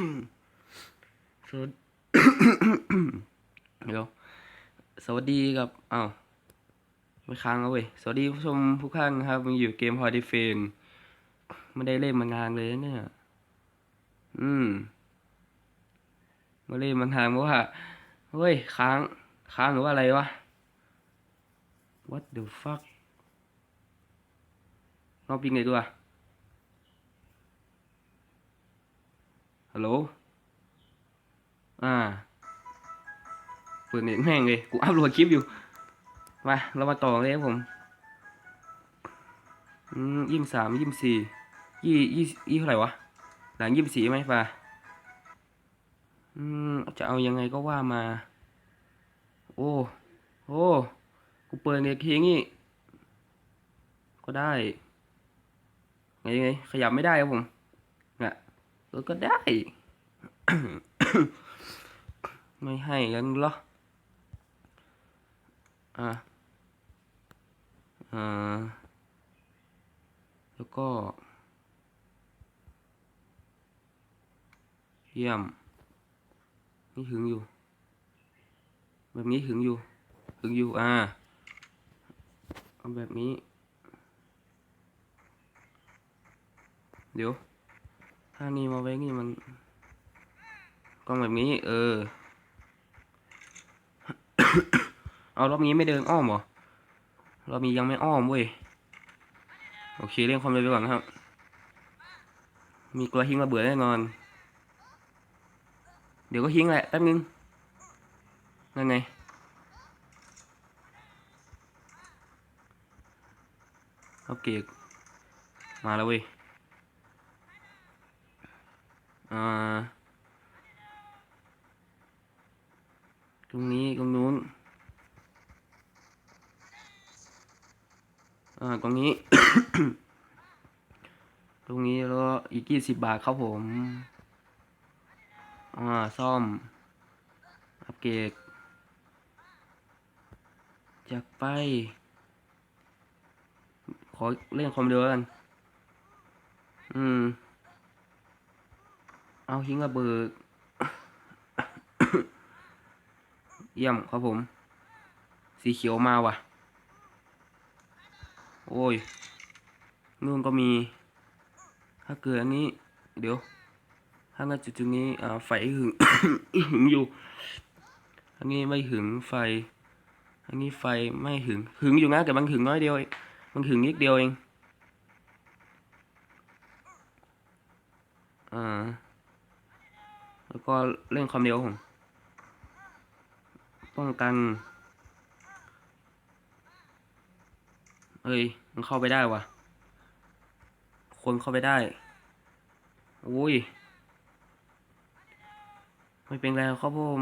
สวัสเดี๋ยวสวัสดีกับอ้าวไม่ค้างแล้วเว้ย สวัสดีผู้ชมทุกท่านครับมันอยู่เกมพอดีเฟนไม่ได้เล่นมานานเลยเนี่ย อืมมาเล่นมานานเพราะว่าเฮ้ยค้าง ค้างหรือว่าอะไรวะ what the fuck รอบยิงไงตัว ฮัลโหล อ่า เปิดเน็ตแม่งเลย กูอัพโหลดคลิปอยู่ มา เรามาต่อเลยครับผมยี่สิบสามยี่สิบสี่ยี่ยี่ยี่เท่าไหร่วะ หลังยี่สิบสี่ไหมป่ะอืมจะเอายังไงก็ว่ามา โอ้ โอ้ กูเปิดเน็ตทีงี้ ก็ได้ ไงไง ขยับไม่ได้ครับผม เออก็ได้ ไม่ให้กันหรออ่าอ่าแล้วก็เยี่ยม นี่หึงอยู่ แบบนี้หึงอยู่หึงอยู่ อ่าเอาแบบนี้ เดี๋ยว ถ้านี่มาไว้นี่มันกล้องแบบนี้ เออ เอารอบนี้ไม่เดินอ้อมหรอรอบนี้ยังไม่อ้อมเว้ย โอเคเร่งความเร็วไปก่อนนะครับ มีกลัวหิ้งระเบิดแน่นอน เดี๋ยวก็หิ้งแหละแป๊บนึง นั่นไงเอาเกกมาแล้วเว้ย ตรงนี้ตรงนู้นอ่าตรงนี้ ตรงนี้แล้วอีกยี่สิบบาทครับผม อ่า ซ่อม อัปเกรดจากไป ขอเล่นความเร็วแล้วกัน อืม เอาหิ้งระเบิดเยี่ยมครับผม สีเขียวมาว่ะ โอ้ยนู่นก็มี ถ้าเกิดอันนี้ เดี๋ยว ถ้างั้นจุดๆนี้อ่าไฟหึงหึงอยู่ อันนี้ไม่หึงไฟ อันนี้ไฟไม่หึง หึงอยู่นะแต่มันหึงน้อยเดียวเองมันหึงนิดเดียวเอง อ่า แล้วก็เร่งความเร็วผม ป้องกัน เอ้ย มันเข้าไปได้วะคนเข้าไปได้โอ้ย ไม่เป็นไรครับผม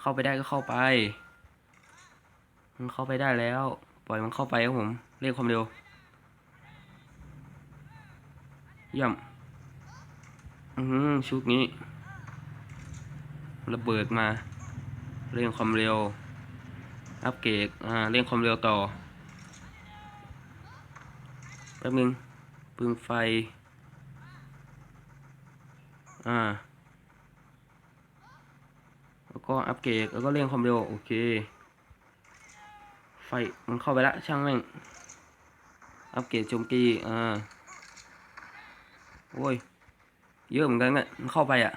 เข้าไปได้ก็เข้าไป มันเข้าไปได้แล้ว ปล่อยมันเข้าไปครับผม เร่งความเร็วเยี่ยม อือชุดนี้ ระเบิดมา เร่งความเร็ว อัปเกรดอ่าเร่งความเร็วต่อแป๊บนึงปืนไฟ อ่า แล้วก็อัปเกรดแล้วก็เร่งความเร็ว โอเค ไฟมันเข้าไปละช่างแม่ง อัปเกรดโจมตีอ่า โอ้ย เยอะเหมือนกันอะมันเข้าไปอะ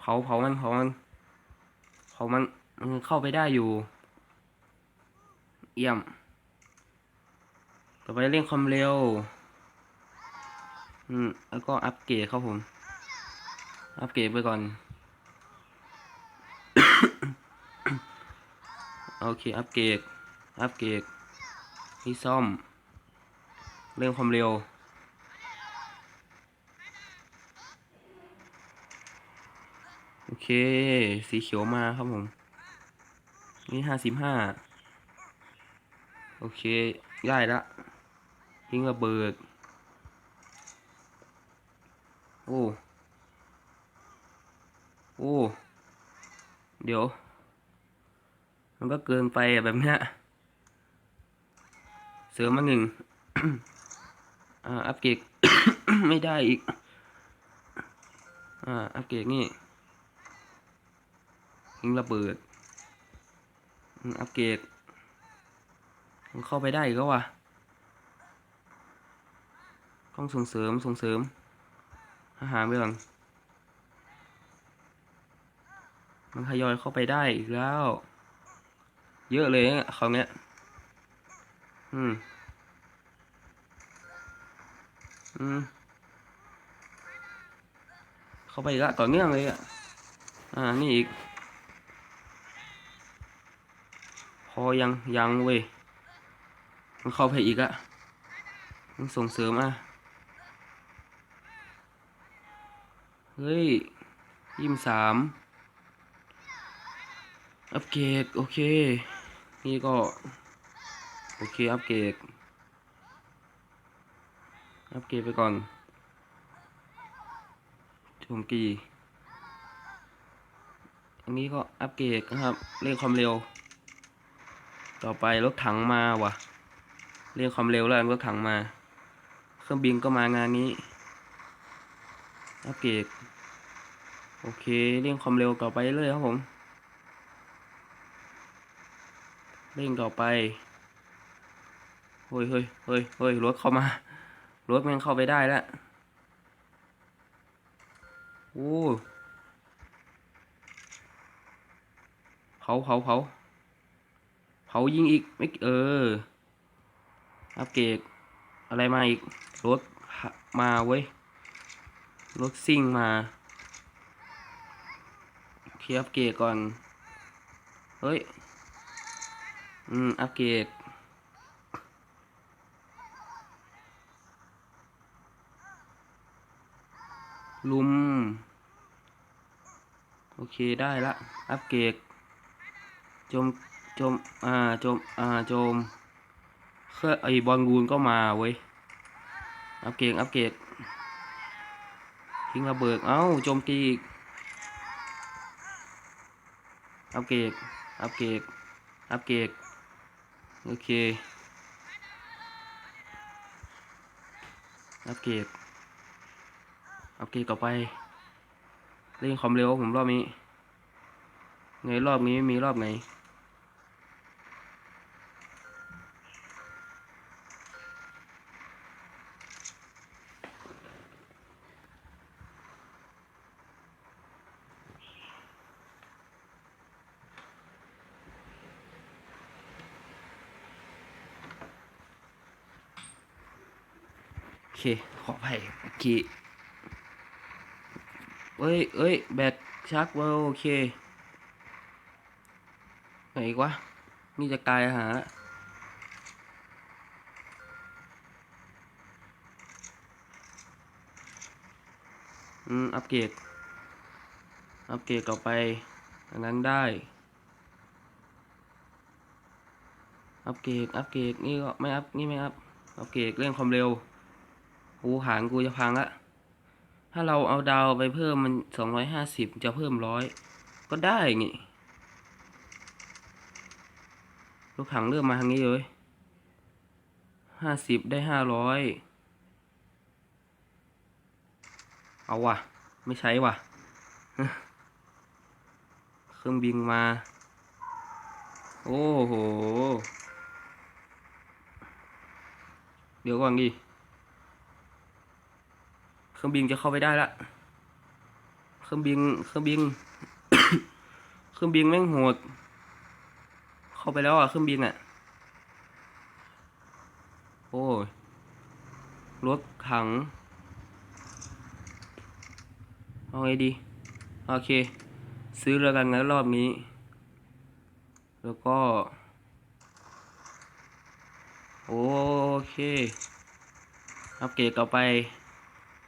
เผาเผามันเผามันเผามันมันเข้าไปได้อยู่ เยี่ยม ต่อไปเร่งความเร็ว อืม แล้วก็อัปเกรดครับผม อัปเกรดไปก่อน โอเค อัปเกรด อัปเกรดนี่ซ่อม เร่งความเร็ว โอ เค สีเขียวมาครับผม นี่ห้าสิบห้าโอเค ได้ละยิงระเบิด โอ้ โอ้ เดี๋ยว มันก็เกินไปแบบเนี้ยเสริมมาหนึ่งอ่า อัปเกรดไม่ได้อีก อ่า อัปเกรดนี่ ยิงระเบิดอืมอัปเกรดมันเข้าไปได้ก็วะต้องส่งเสริมส่งเสริม อาหารไปก่อนมันทยอยเข้าไปได้อีกแล้ว เยอะเลยเนี่ยเขาเนี้ย อืม อืม เข้าไปอีกละต่อเนื่องเลยอะ อ่า นี่อีก อยังยังเว้ยมันเข้าไปอีกอะมันส่งเสริมอะเฮ้ยยี่สิบสามอัปเกรดโอเค นี่ก็ โอเค อัปเกรดอัปเกรดไปก่อนโจมตีอันนี้ก็อัปเกรดนะครับ เร่งความเร็ว ต่อไปรถถังมาว่ะ เร่งความเร็วแล้วรถถังมา เครื่องบินก็มางานนี้อัปเกรดโอเคเร่งความเร็วต่อไปเรื่อยครับผมเร่งต่อไปเฮ้ยเฮ้ยเฮ้ยเฮ้ยรถเข้ามารถม่งเข้าไปได้แล้วโอ้เผาเผาเผา เผายิงอีกไม่เออ อัปเกรดอะไรมาอีก รถมาเว้ย รถซิ่งมาเคลียร์อัปเกรดก่อน เฮ้ย อืม อัปเกรดลุม โอเคได้ละ อัปเกรดโจม จม อ่าโจม อ่าโจมเครื่องไอบอลลูนก็มาเว้ย อัปเกรดอัปเกรดทิ้งระเบิด เอ้า โจมตีอีก อัปเกรดอัปเกรดอัปเกรดโอเค อัปเกรดอัปเกรดต่อไปเร่งความเร็วผมรอบนี้ไงรอบนี้ม่มีรอบไหน เค ขออภัยโอเคเอ้ยเอ้ย แบตชักเวลโอเค ไหนอีกวะ นี่จะกลายหาอืม อัปเกรด อัปเกรดต่อไป อันนั้นได้ อัปเกรด อัปเกรด นี่ก็ไม่อัพ นี่ไม่อัพ อัปเกรดเรื่องความเร็ว กูหางกูจะพังละ ถ้าเราเอาดาวไปเพิ่มมันสองร้อยห้าสิบจะเพิ่มร้อยก็ได้นี่ลูกถังเริ่มมาทางนี้เลยห้าสิบได้ห้าร้อยเอาว่ะ ไม่ใช้ว่ะ เครื่องบินมา โอ้โห เดี๋ยวก่อนดิ เครื่องบินจะเข้าไปได้ละ เครื่องบิน เครื่องบิน เครื่องบินแม่งโหด เข้าไปแล้วอะเครื่องบินอะ โอ้ย รถถัง เอาไงดี โอเค ซื้อแล้วกันนะรอบนี้ แล้วก็ โอเค อัปเกรดต่อไป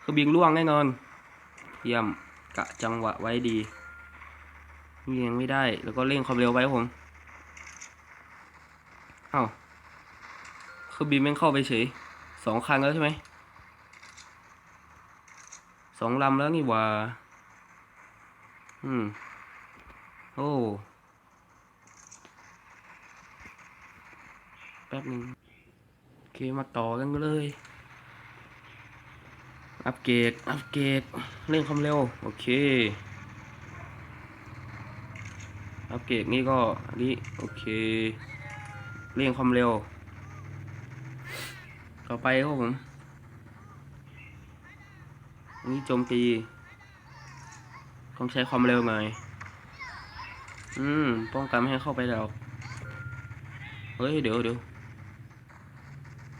คือบิงล่วงแน่นอน เยี่ยมกะจังหวะไว้ดีเลียงไม่ได้ แล้วก็เร่งความเร็วไว้ผมเอ้าคือบินแม่งเข้าไปเฉยสองคันแล้วใช่ไหมสองลำแล้วนี่ว่า อืม โอ้แป๊บนึงโอเคมาต่อกันเลย อัปเกรด อัปเกรด เร่งความเร็ว โอเค อัปเกรดนี่ก็ อันนี้ โอเค เร่งความเร็ว ต่อไปครับผม อันนี้โจมตี ต้องใช้ความเร็วหน่อย อืม ป้องกันไม่ให้เข้าไปแล้วเฮ้ย เดี๋ยวเดี๋ยว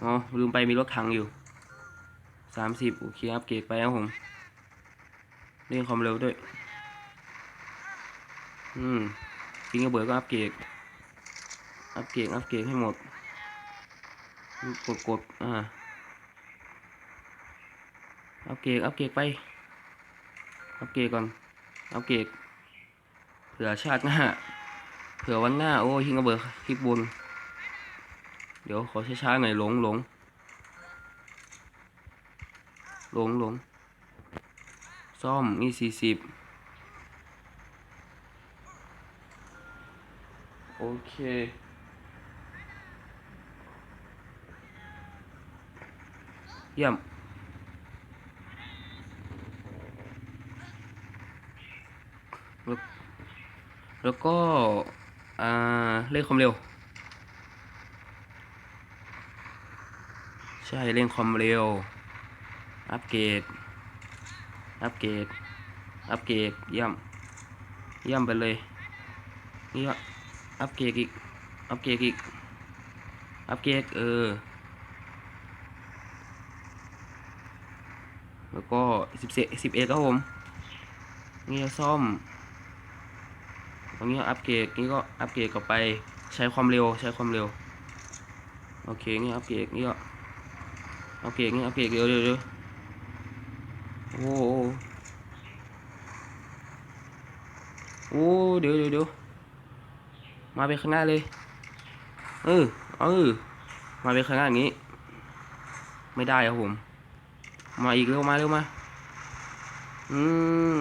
อ๋อ ลืมไปมีรถถังอยู่ สามสิบโอเคอัปเกรดไปครับผมเร่งความเร็วด้วย อืมทิ้งระเบิดก็อัปเกรดอัปเกรดอัปเกรดให้หมด กดกดอ่าอัปเกรดอัปเกรดไปอัปเกรดก่อนอัปเกรดเผื่อชาติหน้าเผื่อวันหน้า โอ้ยทิ้งระเบิดคลิกบน เดี๋ยวขอช้าๆหน่อยหลงหลง หลงหลงซ่อมนี่สี่สิบโอเคเยี่ยมแล้วแล้วก็ อ่า เร่งความเร็ว ใช่ เร่งความเร็ว อัปเกรด อัปเกรด อัปเกรดเยี่ยม เยี่ยมไปเลยนี่ก็อัปเกรดอีก อัปเกรดอีก อัปเกรดเออ แล้วก็สิบเอสิบเอ็ดครับผมนี่ก็ซ่อมตรงนี้อัปเกรดนี่ก็อัปเกรดกลับไปใช้ความเร็วใช้ความเร็ว โอเคนี่อัปเกรดนี่ก็อัปเกรดนี่อัปเกรดเดี๋ยวเดี๋ยวเดี๋ยว โอ้โหโอ้เดี๋ยวเดี๋ยวเดี๋ยวมาไปข้างหน้าเลย เออ เออ มาไปข้างหน้าอย่างนี้ ไม่ได้ครับผม มาอีกเร็วมาเร็วมา อืม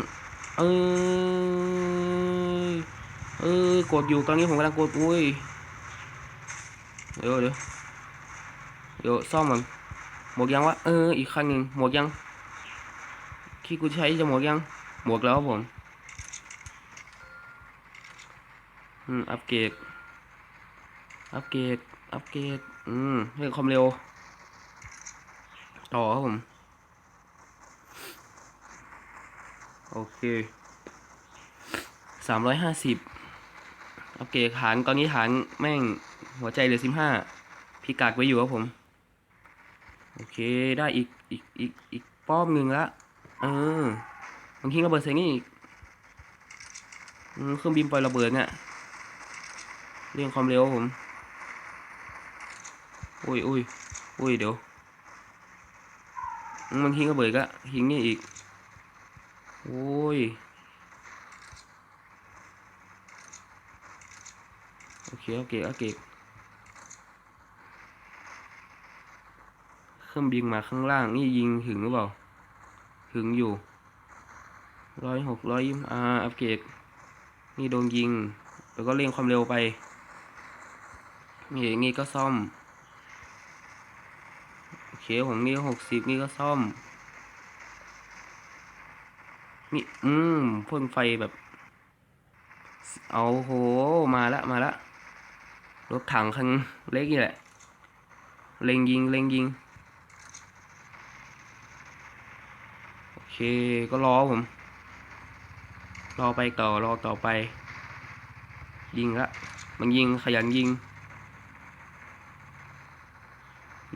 เออ เออกดอยู่ตอนนี้ผมกำลังกดอุ้ย เดี๋ยวเดี๋ยวเดี๋ยวซ่อมมันหมวกยังวะ เออ อีกคันหนึ่งหมวกยัง ที่กูใช้จะหมวกยัง หมวกแล้วครับผม อืม อัปเกรด อัปเกรด อัปเกรด อืมเรื่องความเร็ว ต่อครับผม โอเค สามร้อยห้าสิบอัปเกรดฐาน ตอนนี้ฐานแม่งหัวใจเหลือสิบห้า พิกัดไว้อยู่ครับผม โอเค ได้อีก อีก อีก อีกป้อมหนึ่งละ เออบางทีระเบิดใส่นี่อีกเครื่องบินปล่อยระเบิดเนี่ยเรื่องความเร็วผมอุ้ยอุ้ยอุ้ยเดี๋ยว มันทิ้งระเบิดก็ทิ้งนี่อีกโอ้ยโอเคโอเคโอเคเครื่องบินมาข้างล่างนี่ยิงถึงหรือเปล่า ถึงอยู่ร้อยหกร้อยอ่าอัปเกรดนี่โดนยิง แล้วก็เร่งความเร็วไป นี่อย่างงี้ก็ซ่อม โอเคผมนี่หกสิบนี่ก็ซ่อม นี่ อืมพ่นไฟแบบ เอาโห มาละ มาละ รถถังคันเล็กนี่แหละ เล็งยิง เล็งยิง โอเค ก็รอผม รอไปต่อรอต่อไป ยิงละมันยิงขยันยิง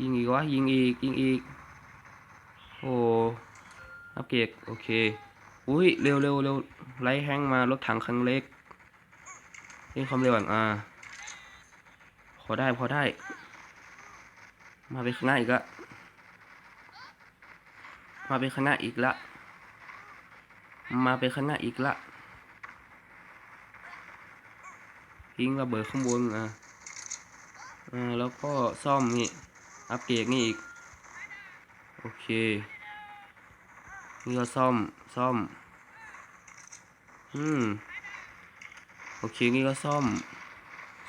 ยิงอีกวะยิงอีกยิงอีก โอ้อัปเกรดโอเค อุ้ยเร็วเร็วเร็วไล่แฮงมารถถังคันเล็กนี่ความเร็วอะอ่าพอได้พอได้ มาไปข้างหน้าอีกละ มาไปข้างหน้าอีกละ มาไปข้างหน้าอีกละทิ้งระเบิดข้างบนอะอ่าแล้วก็ซ่อมนี่ อัปเกรดนี่อีก โอเค นี่ก็ซ่อม ซ่อม อืม โอเค นี่ก็ซ่อม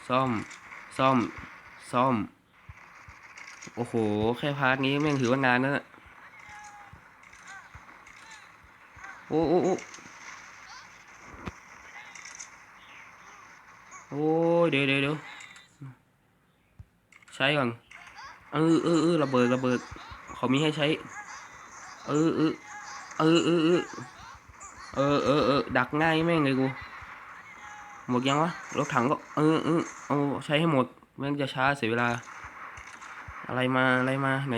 ซ่อม ซ่อม ซ่อม โอ้โห แค่พาร์ทนี้แม่งถือว่านานนะ อ้โอ้โอ้โอ้เดี๋ยวเดี๋ยวเดี๋ยวใช้ก่อนเออเออเออระเบิดระเบิดเขามีให้ใช้ เออเออเออเออเออเออเออเออดักง่ายแม่งเลยกูหมดยังวะรถถังก็เออเออเอาใช้ให้หมดแม่งจะช้าเสียเวลา อะไรมาอะไรมาไหน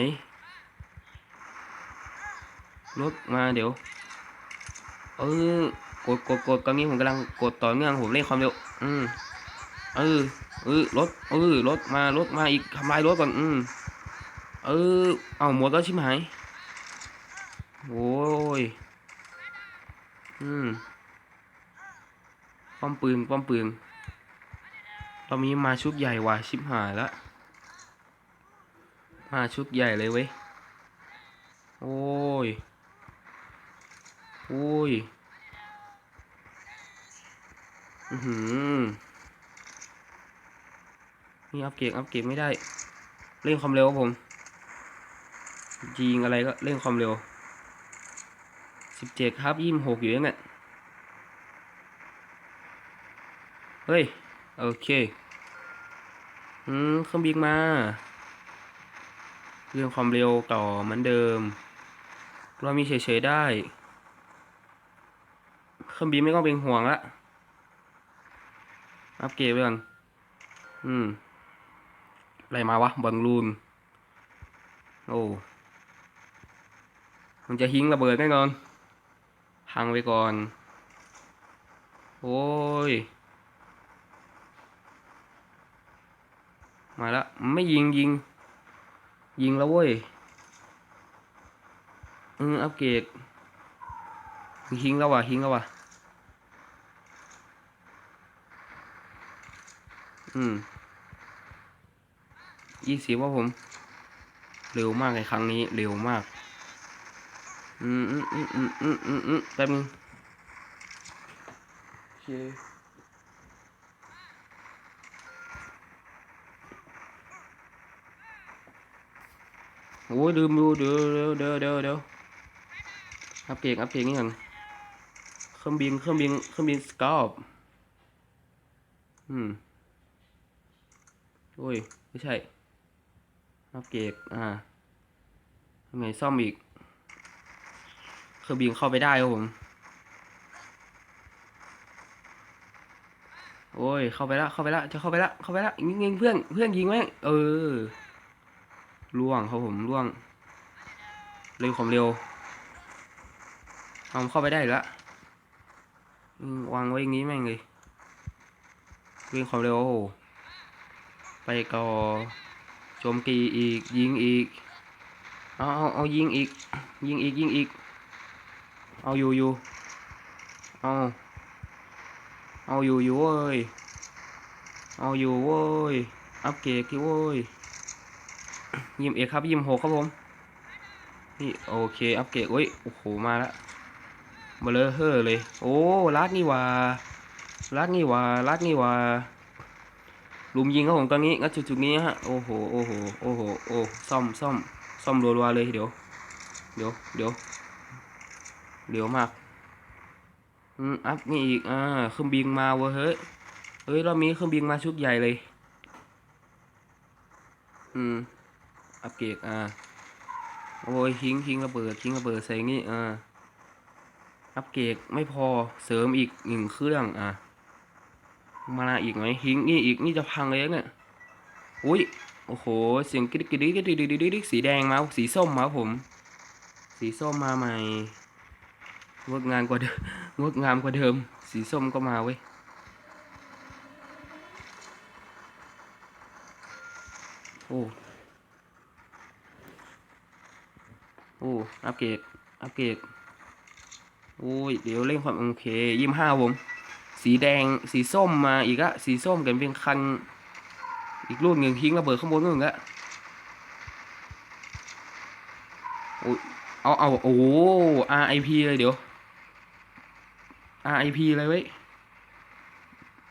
รถมาเดี๋ยว เออกดกดกดตอนนี้ผมกำลังกดต่อเนื่องผมเร่งความเร็ว อืมเออเออรถเออรถมารถมาอีกทำลายรถก่อน อืมเออ เอาหมดแล้วชิบหายโอ้ย อืมป้อมปืนป้อมปืนเรามีมาชุดใหญ่ว่ะชิบหายละมาชุดใหญ่เลยเว้ย โอ้ย อุ้ย อือหือ นี่อัพเกรดอัพเกรดไม่ได้ เร่งความเร็วครับผม ยิงอะไรก็เร่งความเร็วสิบเจ็ดครับยี่สิบหกอยู่ยังไงเฮ้ย โอเคอืมเครื่องบินมา เรื่องความเร็วต่อเหมือนเดิม เรามีเฉยๆได้ เครื่องบินไม่ต้องเป็นห่วงละอัปเกรดเรื่องอืม อะไรมาวะบอลลูน โอ้ มันจะหิ้งระเบิดแน่นอน พังไปก่อน โอ้ย มาแล้วไม่ยิงยิง ยิงแล้วเว้ย อืมอัปเกรดหิ้งแล้วว่ะหิ้งแล้วว่ะ อืมยี่สิบว่าผม เร็วมากในครั้งนี้ เร็วมาก อืมอืมอืมอืมอืมอืมอืมแป๊บนึงโอเคโอ้ยลืมดูเดี๋ยวเดี๋ยวเดี๋ยวเดี๋ยวเดี๋ยวอัปเกรดอัปเกรดนี่ก่อนเครื่องบินเครื่องบินเครื่องบินสกอปอืม โอ้ย ไม่ใช่อัปเกรดอ่าทำไงซ่อมอีกเครื่องบินเข้าไปได้ครับผม โอ้ย เข้าไปละ เข้าไปละ จะเข้าไปละ เข้าไปละยิงยิงเพื่อน เพื่อนยิงแม่งเออ ล่วงครับผมล่วง เร็วความเร็วเอาเข้าไปได้อีกละอืมวางไว้อย่างนี้แม่งเลยเร่งความเร็วโอ้โห ไปก่อโจมตีอีกยิงอีก เอาเอาเอายิงอีก ยิงอีกยิงอีก เอาอยู่อยู่เอาเอาอยู่อยู่เว้ยเอาอยู่เว้ยอัปเกรดที่เว้ยยิมเอกครับยิมหกครับผมนี่โอเคอัปเกรดโอ้ยโอ้โหมาล้วมาเลยเฮ้อเลย โอ้ลัดนี่ว่าลัดนี่ว่าลัดนี่ว่า ลุมยิงครับผมตอนนี้งั้นจุดนี้ฮะโอ้โหโอ้โหโอ้โหโอ้ซ่อมซ่อมซ่อมรัวๆเลยเดี๋ยว เดี๋ยวเดี๋ยวเดี๋ยวมากอืมอัพนี่อีกอ่าเครื่องบินมาเว้ยเฮ้ยเฮ้ยเรามีเครื่องบินมาชุดใหญ่เลย อืมอัปเกรดอ่าโอ้ยทิ้งทิ้งระเบิดทิ้งระเบิดใส่นี่อ่าอัปเกรดไม่พอเสริมอีกหนึ่งเครื่องอ่า มาอีกไหมหิงนี่อีกนี่จะพังเลยเนี่ยอุ้ยโอ้โหเสียงกริ๊กกริ๊กกริ๊กกริ๊กกริ๊กกริ๊กสีแดงมาสีส้มมาผม สีส้มมาใหม่งดงามกว่าเดิมงดงามกว่าเดิม สีส้มก็มาเว้ยโอ้โอ้อัปเกรดอัปเกรดโอ้ยเดี๋ยวเร่งความโอเคยี่สิบห้าผม สีแดงสีส้มมาอีกอะสีส้มกันเป็นคัน อีกรุ่นหนึ่งทิ้งระเบิดข้างบนนู่นละโอ้ยเอาเอาโอ้ RIP เลยเดี๋ยว RIP เลยเว้ย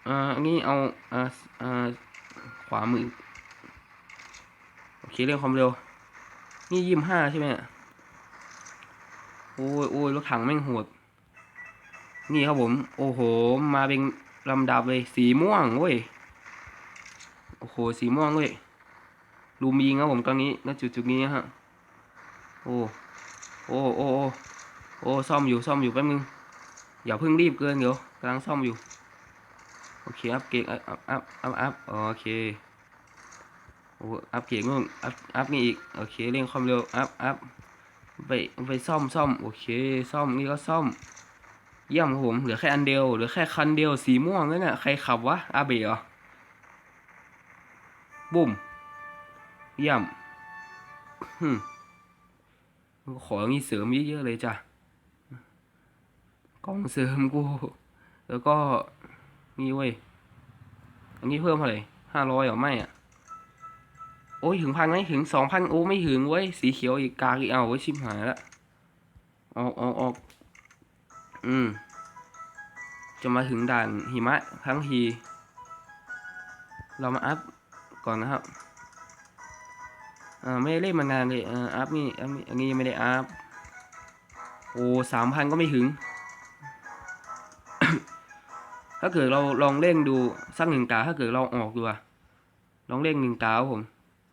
อ่าอันนี้เอาอ่าอ่าขวามือโอเคเรื่องความเร็ว นี่ยี่สิบห้าใช่ไหมโอ้ยโอ้ยรถถังแม่งโหด นี่ครับผม โอ้โห มาเป็นลำดับเลย สีม่วงเว้ย โอ้โห สีม่วงเว้ยลูมีครับผมตอนนี้ณจุดจุดๆนี้ฮะ โอ้ โอ้โอ้โอ้โอ้ซ่อมอยู่ซ่อมอยู่แป๊บนึง อย่าเพิ่งรีบเกินเดี๋ยวกำลังซ่อมอยู่ โอเค อัพเกรดอัพอัพอัพอัพอัพโอเค โอ้อัพเกรดนู่นอัพอัพนี่อีก โอเค เร่งความเร็ว อัพอัพไปไปซ่อมซ่อม โอเค ซ่อมนี่ก็ซ่อม เยี่ยมครับผม เหลือแค่อันเดียว เหลือแค่คันเดียว สีม่วงนั่นน่ะ ใครขับวะ อาเบะเหรอ บุ้ม เยี่ยมฮึขออย่างนี้เสริมเยอะๆเลยจ้ะ กล่องเสริมกู แล้วก็นี่เว้ย อันนี้เพิ่มเท่าไหร่ห้าร้อยหรอไม่อะ โอ้ยถึงพันไหมถึงสองพันโอ้ไม่ถึงเว้ย สีเขียวอีกกากอีกเอาเว้ชิบหายละ ออกออกออก อืม จะมาถึงด่านหิมะทั้งที เรามาอัพก่อนนะครับอ่าไม่ได้เล่นมานานเลยอ่าอัพนี่อัพนี่อันนี้ยังไม่ได้อัพโอ้สามพันก็ไม่ถึง ถ้าเกิดเราลองเล่นดูสักหนึ่งตา ถ้าเกิดเราออกดูอะลองเล่นหนึ่งตาครับผม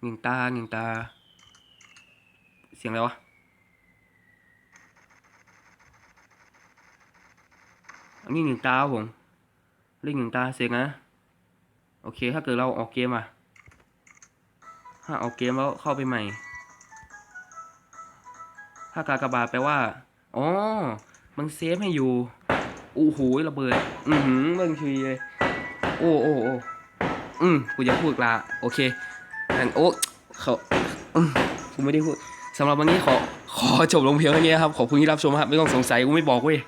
หนึ่งตาหนึ่งตา เสียงอะไรวะ นนี้หนึ่งตาผมเล่นหนึ่งตาเสร็จนะ โอเค ถ้าเกิดเราออกเกมอะถ้าออกเกมแล้วเข้าไปใหม่ ถ้ากากบาแปลว่า อ๋อ มันเซฟให้อยู่โอ้โหระเบิด อือหือเบิ่งชีเลย โอ้โอ้โอ้อืมกูจะพูดละโอเคงั้นโอ้เขาอืมกูไม่ได้พูดสำหรับวันนี้ขอ ขอจบลงเพียงเท่านี้ครับ ขอบคุณที่รับชมครับ ไม่ต้องสงสัยกูไม่บอกเว้ย